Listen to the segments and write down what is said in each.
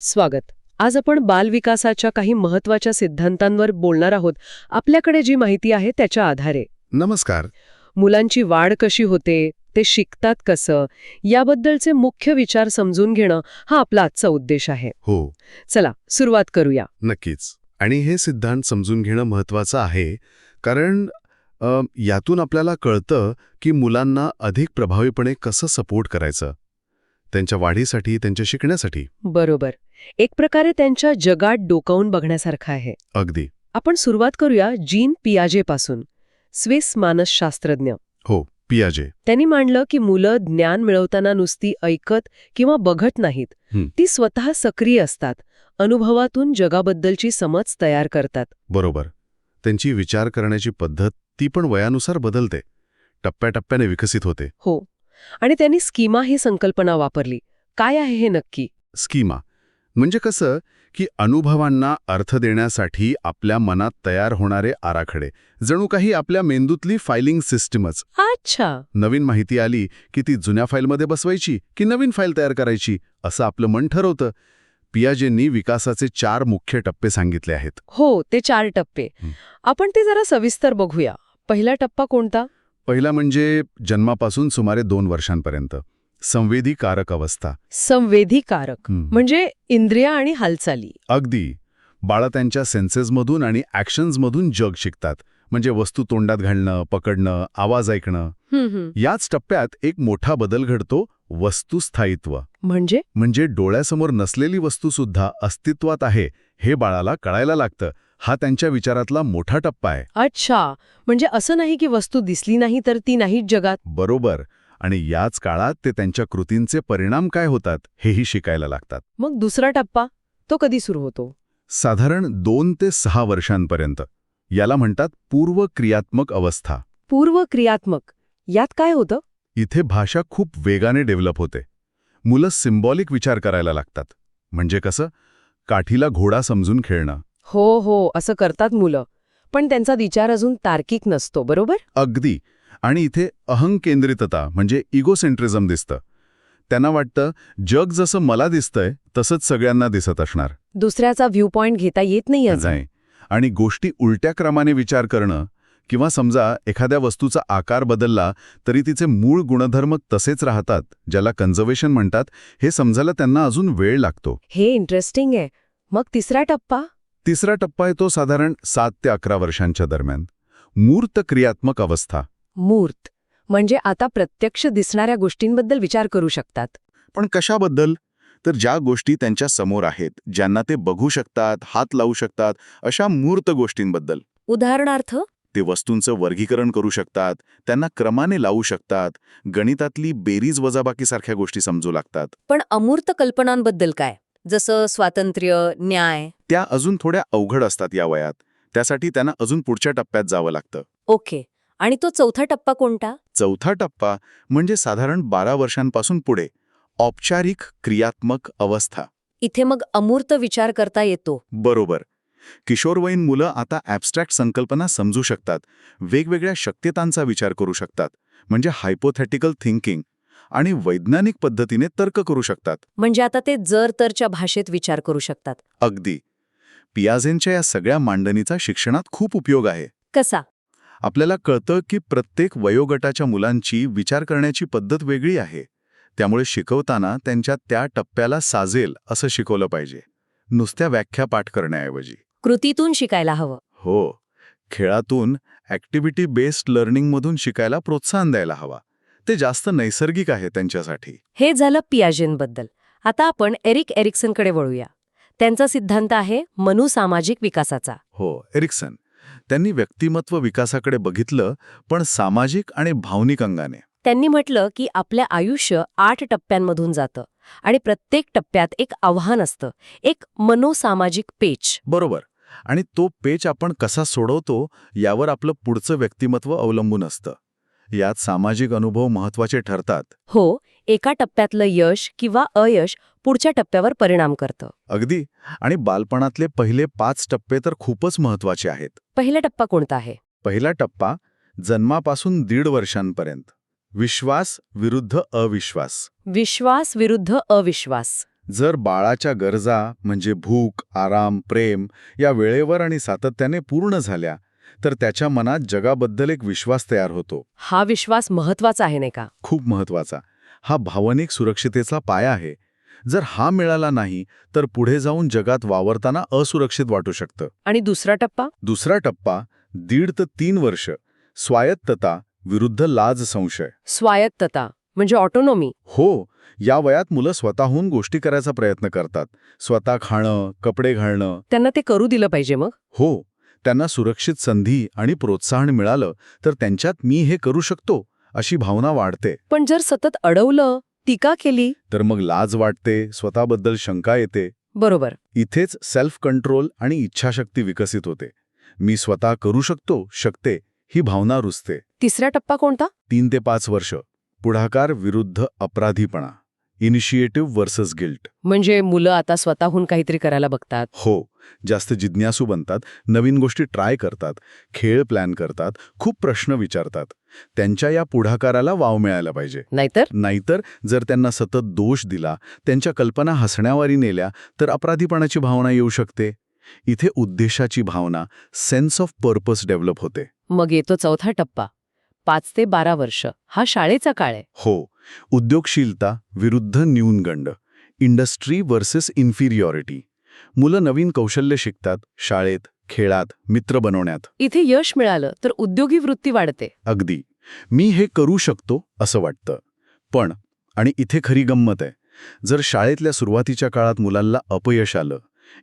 स्वागत. आज आपण बालविकासाच्या काही महत्त्वाच्या सिद्धांतांवर बोलणार आहोत. आपल्याकडे जी माहिती आहे त्याच्या आधारे. नमस्कार. मुलांची वाढ कशी होते ते शिकतात कसं याबद्दलचे मुख्य विचार समजून घेणं हा आपला आजचा उद्देश आहे. हो. चला सुरुवात करूया. नक्कीच. आणि हे सिद्धांत समजून घेणं महत्वाचं आहे कारण अ, यातून आपल्याला कळतं की मुलांना अधिक प्रभावीपणे कसं सपोर्ट करायचं त्यांच्या वाढीसाठी त्यांच्या शिकण्यासाठी. बरोबर. एक प्रकारे त्यांच्या जगात डोकावून बघण्यासारखं आहे. अगदी. आपण सुरुवात करूया जीन पियाजेपासून स्विस मानसशास्त्रज्ञ हो पियाजे. त्यांनी मांडलं की मुलं ज्ञान मिळवताना नुसती ऐकत किंवा बघत नाहीत. हं. ती स्वतः सक्रिय असतात अनुभवातून जगाबद्दलची समज तयार करतात. बरोबर. त्यांची विचार करण्याची पद्धत ती पण वयानुसार बदलते. टप्प्याटप्प्याने विकसित होते. हो. आणि त्यांनी स्कीमा ही संकल्पना वापरली. काय आहे हे नक्की? स्कीमा. म्हणजे कसं की अनुभवांना अर्थ देण्यासाठी आपल्या मनात तयार होणारे आराखडे. जणू काही आपल्या मेंदूतली फायलिंग सिस्टमच. अच्छा. नवीन माहिती आली की ती जुन्या फाईलमध्ये बसवायची की नवीन फाईल तयार करायची असं आपलं मन ठरवतं. पियाजेंनी विकासाचे चार मुख्य टप्पे सांगितले आहेत. हो ते चार टप्पे. आपण ते जरा सविस्तर बघूया. पहिला टप्पा कोणता? पहिला म्हणजे जन्मापासून सुमारे दोन वर्षांपर्यंत. संवेदी कारक अवस्था. संवेदीकारक. म्हणजे इंद्रिया आणि हालचाली. अगदी. बाळा त्यांच्या सेन्सेसमधून आणि ॲक्शन्समधून जग शिकतात. म्हणजे वस्तू तोंडात घालणं पकडणं आवाज ऐकणं. याच टप्प्यात एक मोठा बदल घडतो वस्तुस्थायित्व. म्हणजे? म्हणजे डोळ्यासमोर नसलेली वस्तूसुद्धा अस्तित्वात आहे हे बाळाला कळायला लागतं. हा त्यांच्या विचारातला मोठा टप्पा आहे. अच्छा. म्हणजे असं नाही की वस्तू दिसली नाही तर ती नाहीच जगात? बरोबर. आणि याच काळात ते त्यांच्या कृतींचे परिणाम काय होतात हेही शिकायला लागतात. मग दुसरा टप्पा तो कधी सुरू होतो? साधारण दोन ते सहा वर्षांपर्यंत. याला म्हणतात पूर्व क्रियात्मक अवस्था. पूर्व क्रियात्मक यात काय होतं? इथे भाषा खूप वेगाने डेव्हलप होते. मुलं सिम्बॉलिक विचार करायला लागतात. म्हणजे कसं? काठीला घोडा समजून खेळणं. हो हो असं करतात मुलं. पण त्यांचा विचार अजून तार्किक नसतो बरोबर? अगदी. आणि इथे अहंकेंद्रितता म्हणजे इगोसेंट्रिझम दिसतं. त्यांना वाटतं जग जसं मला दिसतंय तसंच सगळ्यांना दिसत असणार. दुसऱ्याचा व्ह्यू पॉइंट घेता येत नाही आणि गोष्टी उलट्या क्रमाने विचार करणं किंवा समजा एखाद्या वस्तूचा आकार बदलला तरी तिचे मूळ गुणधर्म तसेच राहतात ज्याला कन्झर्वेशन म्हणतात हे समजायला त्यांना अजून वेळ लागतो. हे इंटरेस्टिंग आहे. मग तिसरा टप्पा? तिसरा टप्पा येतो साधारण सात ते अकरा वर्षांच्या दरम्यान. मूर्त क्रियात्मक अवस्था. मूर्त म्हणजे आता प्रत्यक्ष दिसणाऱ्या गोष्टींबद्दल विचार करू शकतात. पण कशाबद्दल? तर ज्या गोष्टी त्यांच्यासमोर आहेत ज्यांना ते बघू शकतात हात लावू शकतात अशा मूर्त गोष्टींबद्दल. उदाहरणार्थ? ते वस्तूंचं वर्गीकरण करू शकतात त्यांना क्रमाने लावू शकतात गणितातली बेरीज वजाबाकीसारख्या गोष्टी समजू लागतात. पण अमूर्त कल्पनांबद्दल काय? जसं स्वातंत्र्य न्याय? त्या अजून थोड्या अवघड असतात या वयात. त्यासाठी त्यांना अजून पुढच्या टप्प्यात जावं लागतं. ओके. आणि तो चौथा टप्पा कोणता? चौथा टप्पा म्हणजे साधारण बारा वर्षांपासून पुढे औपचारिक क्रियात्मक अवस्था. इथे मग अमूर्त विचार करता येतो. बरोबर. किशोरवयीन मुलं आता ॲबस्ट्रॅक्ट संकल्पना समजू शकतात वेगवेगळ्या शक्यतांचा विचार करू शकतात म्हणजे हायपोथेटिकल थिंकिंग आणि वैज्ञानिक पद्धतीने तर्क करू शकतात. म्हणजे आता ते जर तरच्या भाषेत विचार करू शकतात. अगदी. पियाझेंच्या या सगळ्या मांडणीचा शिक्षणात खूप उपयोग आहे. कसा? आपल्याला कळतं की प्रत्येक वयोगटाच्या मुलांची विचार करण्याची पद्धत वेगळी आहे. त्यामुळे शिकवताना त्यांच्या त्या टप्प्याला साजेल असं शिकवलं पाहिजे. नुसत्या व्याख्या पाठ करण्याऐवजी. कृतीतून शिकायला हवं. हो. खेळातून ॲक्टिव्हिटी बेस्ड लर्निंगमधून शिकायला प्रोत्साहन द्यायला हवा. ते जास्त नैसर्गिक आहे त्यांच्यासाठी. हे झालं पियाजेनबद्दल आता आपण एरिक एरिक्सनकडे वळूया. त्यांचा सिद्धांत आहे मनुसामाजिक विकासाचा. हो एरिक्सन. त्यांनी व्यक्तिमत्व विकासाकडे बघितलं पण सामाजिक आणि भावनिक अंगाने. त्यांनी म्हटलं की आपल्या आयुष्य आठ टप्प्यांमधून जातं आणि प्रत्येक टप्प्यात एक आव्हान असतं एक मनोसामाजिक पेच. बरोबर. आणि तो पेच आपण कसा सोडवतो यावर आपलं पुढचं व्यक्तिमत्व अवलंबून असतं. यात सामाजिक अनुभव महत्त्वाचे ठरतात. हो एका टप्प्यातलं यश किंवा अयश पुढच्या टप्प्यावर परिणाम करतं. अगदी. आणि बालपणातले पहिले पाच टप्पे तर खूपच महत्त्वाचे आहेत. पहिला टप्पा कोणता आहे? पहिला टप्पा जन्मापासून दीड वर्षांपर्यंत. विश्वास विरुद्ध अविश्वास. विश्वास विरुद्ध अविश्वास. जर बाळाच्या गरजा म्हणजे भूक आराम प्रेम या वेळेवर आणि सातत्याने पूर्ण झाल्या तर त्याच्या मनात जगाबद्दल एक विश्वास तयार होतो. हा विश्वास महत्त्वाचा आहे नाही का? खूप महत्त्वाचा हा भावनिक सुरक्षितेचा पाया आहे. जर हा मिळाला नाही तर पुढे जाऊन जगात वावरताना असुरक्षित वाटू शकतं. आणि दुसरा टप्पा? दुसरा टप्पा दीड ते तीन वर्ष. स्वायत्तता विरुद्ध लाज संशय. स्वायत्तता म्हणजे ऑटोनॉमी. हो या वयात मुलं स्वतःहून गोष्टी करायचा प्रयत्न करतात. स्वतः खाणं कपडे घालणं. त्यांना ते करू दिलं पाहिजे मग? हो. त्यांना सुरक्षित संधी आणि प्रोत्साहन मिळालं तर त्यांच्यात मी हे करू शकतो अशी भावना वाढते. पण जर सतत अडवलं टीका केली? तर मग लाज वाटते स्वतःबद्दल शंका येते. बरोबर. इथेच सेल्फ कंट्रोल आणि इच्छाशक्ती विकसित होते. मी स्वतः करू शकतो शकते ही भावना रुजते. तिसरा टप्पा कोणता? तीन ते पाच वर्ष. पुढाकार विरुद्ध अपराधीपणा. इनिशिएटिव्ह वर्सेस गिल्ट म्हणजे मुलं आता स्वतःहून काहीतरी करायला बघतात. हो जास्त जिज्ञासू बनतात नवीन गोष्टी ट्राय करतात खेळ प्लॅन करतात खूप प्रश्न विचारतात. त्यांच्या या पुढाकाराला वाव मिळायला पाहिजे. नाहीतर? नाहीतर जर त्यांना सतत दोष दिला त्यांच्या कल्पना हसण्यावारी नेल्या तर अपराधीपणाची भावना येऊ शकते. इथे उद्देशाची भावना सेन्स ऑफ पर्पस डेव्हलप होते. मग येतो चौथा टप्पा. पाच ते बारा वर्ष. हा शाळेचा काळ आहे. हो उद्योगशीलता विरुद्ध न्यूनगंड इंडस्ट्री वर्सेस इन्फिरियॉरिटी. मुलं नवीन कौशल्य शिकतात शाळेत खेळात मित्र बनवण्यात. इथे यश मिळालं तर उद्योगी वृत्ती वाढते. अगदी. मी हे करू शकतो असं वाटतं. पण आणि इथे खरी गंमत आहे. जर शाळेतल्या सुरुवातीच्या काळात मुलांना अपयश आलं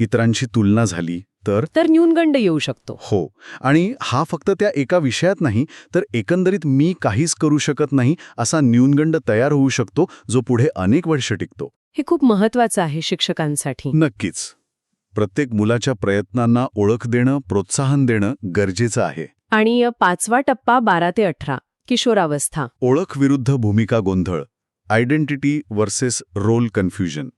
इतरांशी तुलना झाली तर? तर न्यूनगंड येऊ शकतो. हो. आणि हा फक्त त्या एका विषयात नाही तर एकंदरीत मी काहीच करू शकत नाही असा न्यूनगंड तयार होऊ शकतो जो पुढे अनेक वर्ष टिकतो. हे खूप महत्वाचं आहे शिक्षकांसाठी. नक्कीच. प्रत्येक मुलाच्या प्रयत्नांना ओळख देणं प्रोत्साहन देणं गरजेचं आहे. आणि पाचवा टप्पा बारा ते अठरा किशोरावस्था. ओळख विरुद्ध भूमिका गोंधळ. Identity versus role confusion.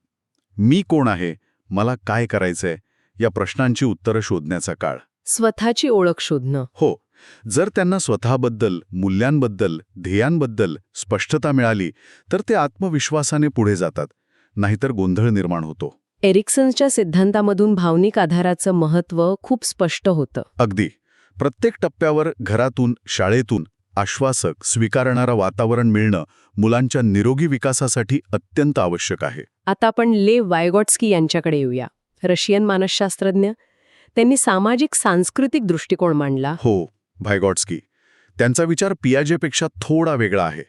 मी कोण आहे? मला काय करायचंय या प्रश्नांची उत्तरं शोधण्याचा काळ. स्वतःची ओळख शोधणं. हो जर त्यांना स्वतःबद्दल मूल्यांबद्दल ध्येयांबद्दल स्पष्टता मिळाली तर ते आत्मविश्वासाने पुढे जातात नाहीतर गोंधळ निर्माण होतो. एरिक्सनच्या सिद्धांतामधून भावनिक आधाराचं महत्त्व खूप स्पष्ट होतं. अगदी. प्रत्येक टप्प्यावर घरातून शाळेतून आश्वासक स्वीकारणारं वातावरण मिळणं मुलांच्या निरोगी विकासासाठी अत्यंत आवश्यक आहे. आता आपण ले वायगॉट्स्की यांच्याकडे येऊया. रशियन मानसशास्त्रज्ञ त्यांनी सामाजिक सांस्कृतिक दृष्टिकोन मांडला. हो भायगॉट्स्की त्यांचा विचार पियाजेपेक्षा थोडा वेगळा आहे.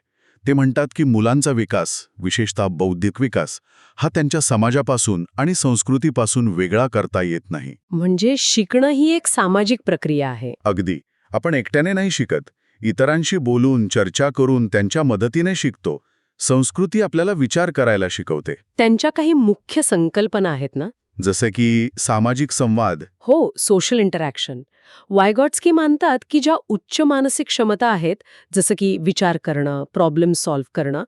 ते म्हणतात की मुलांचा विकास विशेषतः बौद्धिक विकास हा त्यांच्या समाजापासून आणि संस्कृतीपासून वेगळा करता येत नाही. म्हणजे शिकणं ही एक सामाजिक प्रक्रिया आहे. अगदी. आपण एकट्याने नाही शिकत. इतरांशी बोलून चर्चा करून त्यांच्या मदतीने शिकतो. संस्कृती आपल्याला विचार करायला शिकवते. त्यांच्या काही मुख्य संकल्पना आहेत ना? जसे की सामाजिक संवाद. हो सोशल इंटरॅक्शन वायगॉट्स्की मानतात की ज्या उच्च मानसिक क्षमता आहेत जसं की विचार करणं प्रॉब्लेम सॉल्व्ह करणं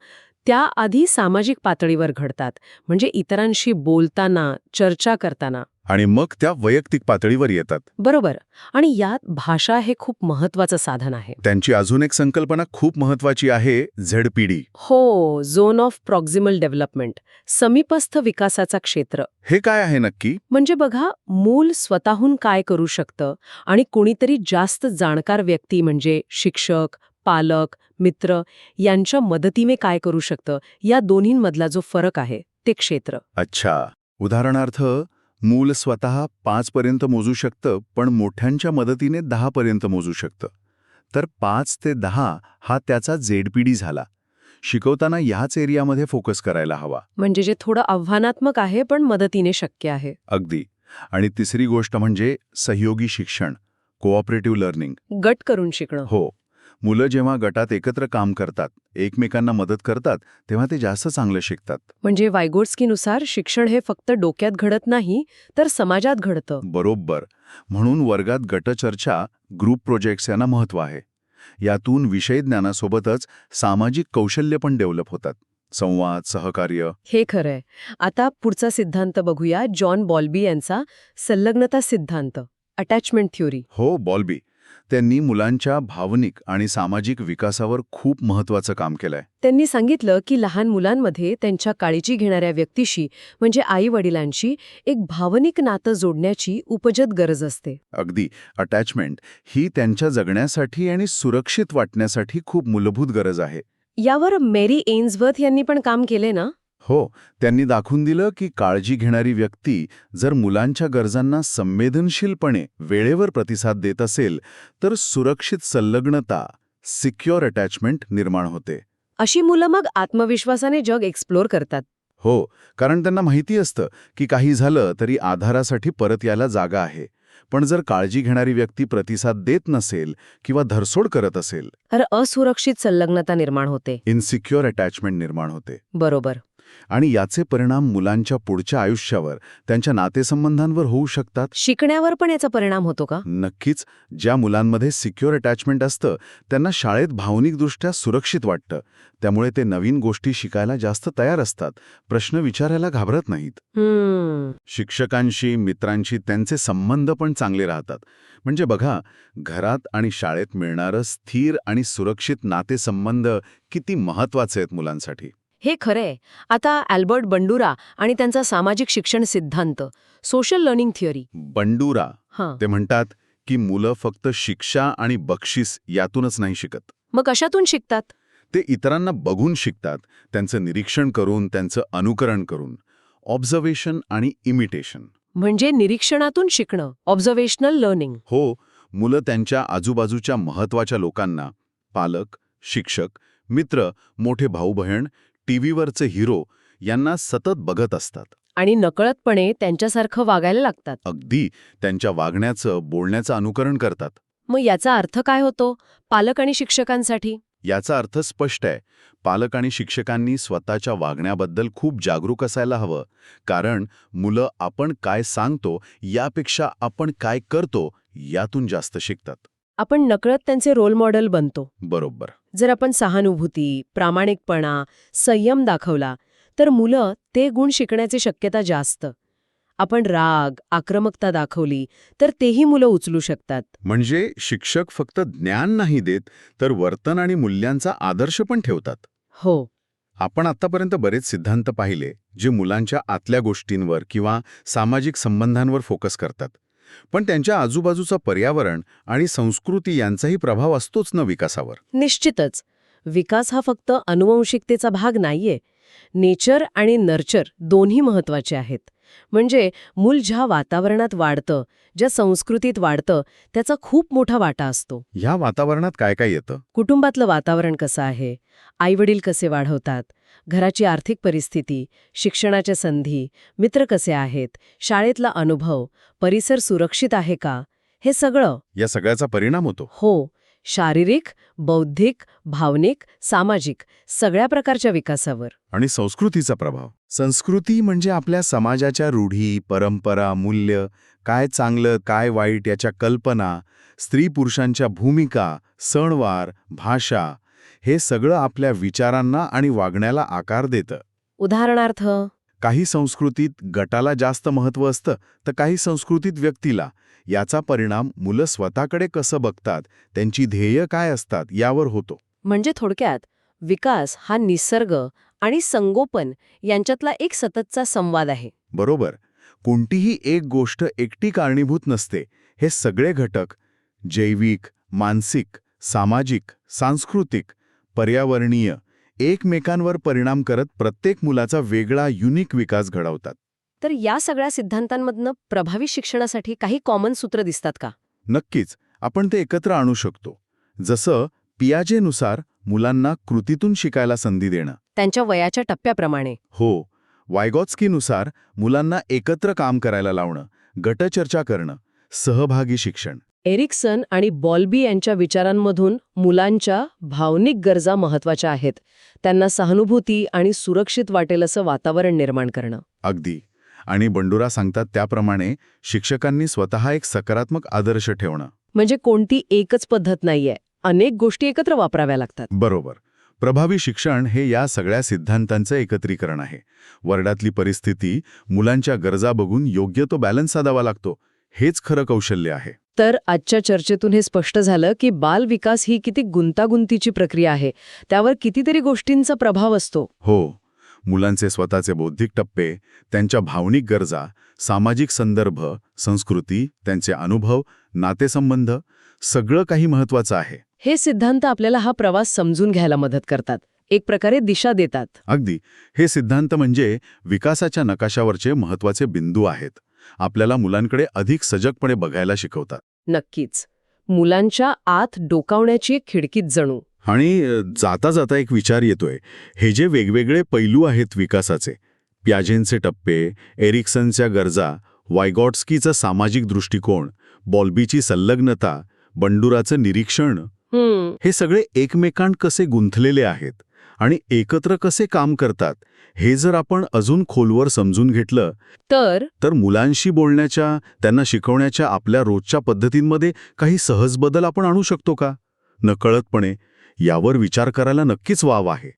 त्या आधी सामाजिक पातळीवर घडतात. म्हणजे इतरांशी बोलताना चर्चा करताना. आणि मग त्या वैयक्तिक पातळीवर येतात. बरोबर. आणि यात भाषा हे खूप महत्वाचं साधन आहे. त्यांची अजून एक संकल्पना खूप महत्वाची आहे झेडपीडी. हो झोन ऑफ प्रॉक्झिमल डेव्हलपमेंट समीपस्थ विकासाचा क्षेत्र. हे काय आहे नक्की? म्हणजे बघा मूल स्वतःहून काय करू शकतं आणि कोणीतरी जास्त जाणकार व्यक्ती म्हणजे शिक्षक पालक मित्र यांच्या मदतीने काय करू शकतं? या दोन्हींमधला जो फरक आहे ते क्षेत्र. अच्छा. उदाहरणार्थ मूल स्वतः पाच पर्यंत मोजू शकतं पण मोठ्यांच्या मदतीने दहा पर्यंत मोजू शकतं. तर पाच ते दहा हा त्याचा झेडपीडी झाला. शिकवताना ह्याच एरियामध्ये फोकस करायला हवा. म्हणजे जे थोडं आव्हानात्मक आहे पण मदतीने शक्य आहे. अगदी. आणि तिसरी गोष्ट म्हणजे सहयोगी शिक्षण कोऑपरेटिव्ह लर्निंग गट करून शिकणं. हो. मुलं जेव्हा गटात एकत्र काम करतात एकमेकांना मदत करतात तेव्हा ते जास्त चांगलं शिकतात. म्हणजे वायगोट्स्कीनुसार शिक्षण हे फक्त डोक्यात घडत नाही तर समाजात घडतं. बरोबर. म्हणून वर्गात गटचर्चा ग्रुप प्रोजेक्ट्स यांना महत्त्व आहे. यातून विषय ज्ञानासोबतच सामाजिक कौशल्य पण डेव्हलप होतात. संवाद सहकार्य. हे खरंय. आता पुढचा सिद्धांत बघूया जॉन बॉल्बी यांचा संलग्नता सिद्धांत अटॅचमेंट थ्योरी. हो बॉल्बी. त्यांनी मुलांच्या भावनिक आणि सामाजिक विकासावर खूप महत्वाचं काम केलंय. त्यांनी सांगितलं की लहान मुलांमध्ये त्यांच्या काळजी घेणाऱ्या व्यक्तीशी म्हणजे आई वडिलांशी एक भावनिक नातं जोडण्याची उपजत गरज असते. अगदी. अटॅचमेंट ही त्यांच्या जगण्यासाठी आणि सुरक्षित वाटण्यासाठी खूप मूलभूत गरज आहे. यावर मेरी एन्सवर्थ यांनी पण काम केले ना? हो त्यांनी दाखवून दिलं की काळजी घेणारी व्यक्ती जर मुलांच्या गरजांना संवेदनशीलपणे वेळेवर प्रतिसाद देत असेल तर सुरक्षित संलग्नता सिक्युअर अटॅचमेंट निर्माण होते. अशी मुलं मग आत्मविश्वासाने जग एक्सप्लोर करतात. हो कारण त्यांना माहिती असतं की काही झालं तरी आधारासाठी परत यायला जागा आहे. पण जर काळजी घेणारी व्यक्ती प्रतिसाद देत नसेल किंवा धरसोड करत असेल. तर असुरक्षित संलग्नता निर्माण होते. इनसिक्युअर अटॅचमेंट निर्माण होते. बरोबर. आणि याचे परिणाम मुलांच्या पुढच्या आयुष्यावर त्यांच्या नातेसंबंधांवर होऊ शकतात? शिकण्यावर पण याचा परिणाम होतो का? नक्कीच. ज्या मुलांमध्ये सिक्युअर अटॅचमेंट असतं त्यांना शाळेत भावनिकदृष्ट्या सुरक्षित वाटतं. त्यामुळे ते नवीन गोष्टी शिकायला जास्त तयार असतात. प्रश्न विचारायला घाबरत नाहीत. शिक्षकांशी मित्रांशी त्यांचे संबंध पण चांगले राहतात. म्हणजे बघा घरात आणि शाळेत मिळणारं स्थिर आणि सुरक्षित नातेसंबंध किती महत्त्वाचे आहेत मुलांसाठी. हे खरंय. आता अल्बर्ट बंडुरा आणि त्यांचा सामाजिक शिक्षण सिद्धांत सोशल लर्निंग थिअरी. बंडुरा. हां. ते म्हणतात की मुलं फक्त शिक्षा आणि बक्षीस यातूनच नाही शिकत. मग कशातून शिकतात? ते इतरांना बघून शिकतात त्यांचं निरीक्षण करून त्यांचं अनुकरण करून. ऑब्झर्वेशन आणि इमिटेशन. म्हणजे निरीक्षणातून शिकणं ऑब्झर्वेशनल लर्निंग. हो मुलं त्यांच्या आजूबाजूच्या महत्त्वाच्या लोकांना पालक शिक्षक मित्र मोठे भाऊ बहीण टीव्हीवरचे हिरो यांना सतत बघत असतात. आणि नकळतपणे त्यांच्यासारखं वागायला लागतात. अगदी त्यांच्या वागण्याचं बोलण्याचं अनुकरण करतात. मग याचा अर्थ काय होतो? पालक आणि शिक्षकांसाठी? याचा अर्थ स्पष्ट आहे. पालक आणि शिक्षकांनी स्वतःच्या वागण्याबद्दल खूप जागरूक असायला हवं. कारण मुलं आपण काय सांगतो यापेक्षा आपण काय करतो यातून जास्त शिकतात. आपण नकळत त्यांचे रोल मॉडेल बनतो. बरोबर. जर आपण सहानुभूती प्रामाणिकपणा संयम दाखवला तर मुलं ते गुण शिकण्याची शक्यता जास्त. आपण राग आक्रमकता दाखवली तर तेही मुलं उचलू शकतात. म्हणजे शिक्षक फक्त ज्ञान नाही देत तर वर्तन आणि मूल्यांचा आदर्श पण ठेवतात. हो. आपण आतापर्यंत बरेच सिद्धांत पाहिले जे मुलांच्या आतल्या गोष्टींवर किंवा सामाजिक संबंधांवर फोकस करतात. पण त्यांच्या आजूबाजूचं पर्यावरण आणि संस्कृती यांचाही प्रभाव असतोच ना विकासावर. निश्चितच. विकास हा फक्त अनुवंशिकतेचा भाग नाहीये. नेचर आणि नर्चर दोन्ही महत्त्वाचे आहेत. म्हणजे मूल ज्या वातावरणात वाढतं ज्या संस्कृतीत वाढतं त्याचा खूप मोठा वाटा असतो. ह्या वातावरणात काय काय येतं? कुटुंबातलं वातावरण कसं आहे? आईवडील कसे वाढवतात? घराची आर्थिक परिस्थिती शिक्षणाच्या संधी मित्र कसे आहेत शाळेतला अनुभव परिसर सुरक्षित आहे का हे सगळं. या सगळ्याचा परिणाम होतो. हो शारीरिक बौद्धिक भावनिक सामाजिक सगळ्या प्रकारच्या विकासावर. आणि संस्कृतीचा प्रभाव. संस्कृती म्हणजे आपल्या समाजाच्या रूढी परंपरा मूल्य काय चांगलं काय वाईट याच्या कल्पना स्त्री पुरुषांच्या भूमिका सणवार भाषा हे सगळं आपल्या विचारांना आणि वागण्याला आकार देतं. उदाहरणार्थ काही संस्कृतीत गटाला जास्त महत्त्व असतं तर काही संस्कृतीत व्यक्तीला. याचा परिणाम मुलं स्वतःकडे कसं बघतात त्यांची ध्येय काय असतात यावर होतो. म्हणजे थोडक्यात विकास हा निसर्ग आणि संगोपन यांच्यातला एक सततचा संवाद आहे. बरोबर. कोणतीही एक गोष्ट एकटी कारणीभूत नसते. हे सगळे घटक जैविक मानसिक सामाजिक सांस्कृतिक पर्यावरणीय एकमेकांवर परिणाम करत प्रत्येक मुलाचा वेगळा युनिक विकास घडवतात. तर या सगळ्या सिद्धांतांमधनं प्रभावी शिक्षणासाठी काही कॉमन सूत्र दिसतात का? नक्कीच. आपण ते एकत्र आणू शकतो. जसं पियाजेनुसार मुलांना कृतीतून शिकायला संधी देणं. त्यांच्या वयाच्या टप्प्याप्रमाणे. हो. वायगॉत्स्कीनुसार मुलांना एकत्र काम करायला लावणं गटचर्चा करणं सहभागी शिक्षण. एरिक्सन आणि बॉल्बी यांच्या विचारांमधून मुलांच्या भावनिक गरजा महत्त्वाच्या आहेत. त्यांना सहानुभूती आणि सुरक्षित वाटेल असं वातावरण निर्माण करणं. अगदी. आणि बंडुरा सांगतात त्याप्रमाणे शिक्षकांनी स्वतः एक सकारात्मक आदर्श ठेवणं. म्हणजे कोणती एकच पद्धत नाहीये. अनेक गोष्टी एकत्र वापराव्या लागतात. बरोबर. प्रभावी शिक्षण हे या सगळ्या सिद्धांतांचं एकत्रीकरण आहे. वर्डातली परिस्थिती मुलांच्या गरजा बघून योग्य तो बॅलन्स साधावा लागतो. हेच खरं कौशल्य आहे. तर आजच्या चर्चेतून हे स्पष्ट झालं की बाल विकास ही किती गुंतागुंतीची प्रक्रिया आहे. त्यावर कितीतरी गोष्टींचा प्रभाव असतो. हो मुलांचे स्वतःचे बौद्धिक टप्पे त्यांच्या भावनिक गरजा सामाजिक संदर्भ संस्कृती त्यांचे अनुभव नातेसंबंध सगळं काही महत्वाचं आहे. हे सिद्धांत आपल्याला हा प्रवास समजून घ्यायला मदत करतात. एक प्रकारे दिशा देतात. अगदी. हे सिद्धांत म्हणजे विकासाच्या नकाशावरचे महत्त्वाचे बिंदू आहेत. आपल्याला मुलांकडे अधिक सजगपणे बघायला शिकवतात. नक्कीच. मुलांच्या आत डोकावण्याची एक खिडकीत जणू. आणि जाता जाता एक विचार येतोय. हे जे वेगवेगळे पैलू आहेत विकासाचे प्याजेंचे टप्पे एरिक्सनच्या गरजा वायगॉट्स्कीचा सामाजिक दृष्टिकोन बॉल्बीची संलग्नता बंडुराचं निरीक्षण हे सगळे एकमेकांत कसे गुंथलेले आहेत आणि एकत्र कसे काम करतात हे जर आपण अजून खोलवर समजून घेतलं तर? तर मुलांशी बोलण्याच्या त्यांना शिकवण्याच्या आपल्या रोजच्या पद्धतींमध्ये काही सहज बदल आपण आणू शकतो का? नकळतपणे यावर विचार करायला नक्कीच वाव आहे.